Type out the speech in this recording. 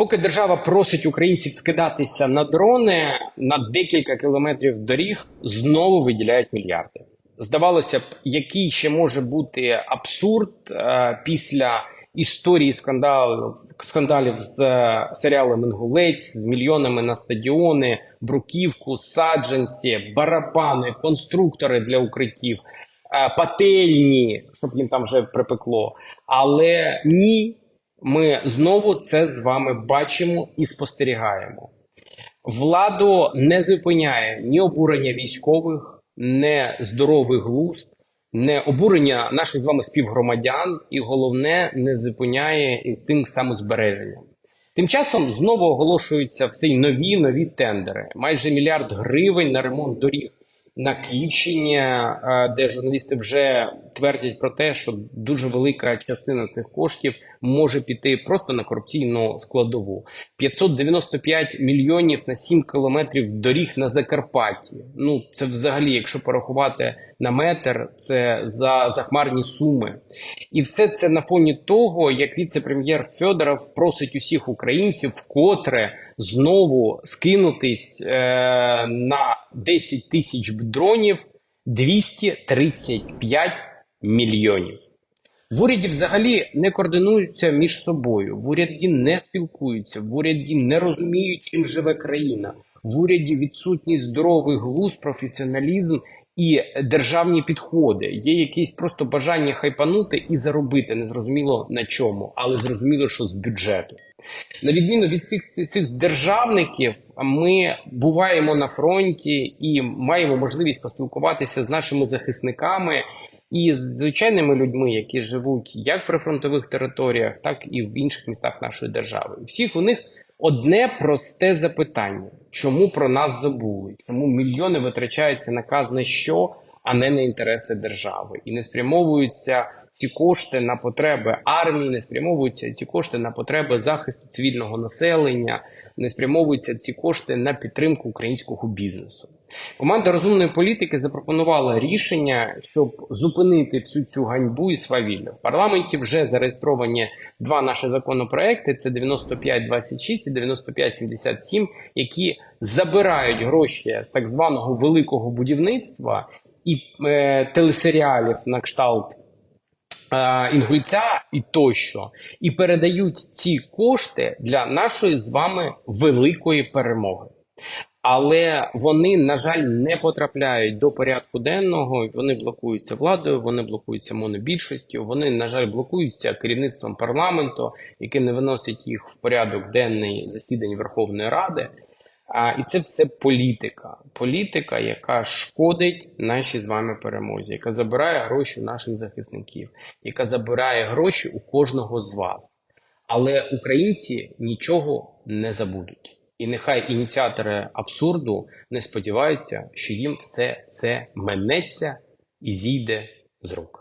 Поки держава просить українців скидатися на дрони на декілька кілометрів доріг, знову виділяють мільярди. Здавалося б, який ще може бути абсурд е, після історії скандалів, скандалів з е, серіалом Інгулець, з мільйонами на стадіони, бруківку, саджанці, барабани, конструктори для укриттів, е, пательні, щоб їм там вже припекло. Але ні, ми знову це з вами бачимо і спостерігаємо. Владу не зупиняє ні обурення військових, не здоровий глузд, не обурення наших з вами співгромадян, і головне, не зупиняє інстинкт самозбереження. Тим часом знову оголошуються все й нові нові тендери. Майже мільярд гривень на ремонт доріг на Київщині, е, де журналісти вже твердять про те, що дуже велика частина цих коштів може піти просто на корупційну складову. 595 мільйонів на 7 кілометрів доріг на Закарпатті. Ну це взагалі, якщо порахувати на метр, це за захмарні суми. І все це на фоні того, як віце-прем'єр Федоров просить усіх українців вкотре знову скинутись е, на 10 тисяч дронів 235 мільйонів. В уряді взагалі не координуються між собою. В уряді не спілкуються, в уряді не розуміють, чим живе країна. В уряді відсутність здоровий глузд, професіоналізм і державні підходи. Є якесь просто бажання хайпанути і заробити, незрозуміло на чому, але зрозуміло, що з бюджету. На відміну від цих, цих державників, ми буваємо на фронті і маємо можливість поспілкуватися з нашими захисниками і з звичайними людьми, які живуть як в прифронтових територіях, так і в інших містах нашої держави. Всіх у них одне просте запитання: чому про нас забули? Чому мільйони витрачаються на казне що, а не на інтереси держави, і не спрямовуються ці кошти на потреби армії, не спрямовуються ці кошти на потреби захисту цивільного населення, не спрямовуються ці кошти на підтримку українського бізнесу. Команда розумної політики запропонувала рішення, щоб зупинити всю цю ганьбу і свавілля. В парламенті вже зареєстровані два наші законопроекти: це 9526 і 9577, які забирають гроші з так званого великого будівництва і е, телесеріалів на кшталт е, інгульця і тощо, і передають ці кошти для нашої з вами великої перемоги. Але вони, на жаль, не потрапляють до порядку денного. Вони блокуються владою, вони блокуються монобільшістю. Вони, на жаль, блокуються керівництвом парламенту, яке не виносить їх в порядок денний засідань Верховної Ради. А, і це все політика. Політика, яка шкодить нашій з вами перемозі, яка забирає гроші у наших захисників, яка забирає гроші у кожного з вас. Але українці нічого не забудуть. І нехай ініціатори абсурду не сподіваються, що їм все це минеться і зійде з рук.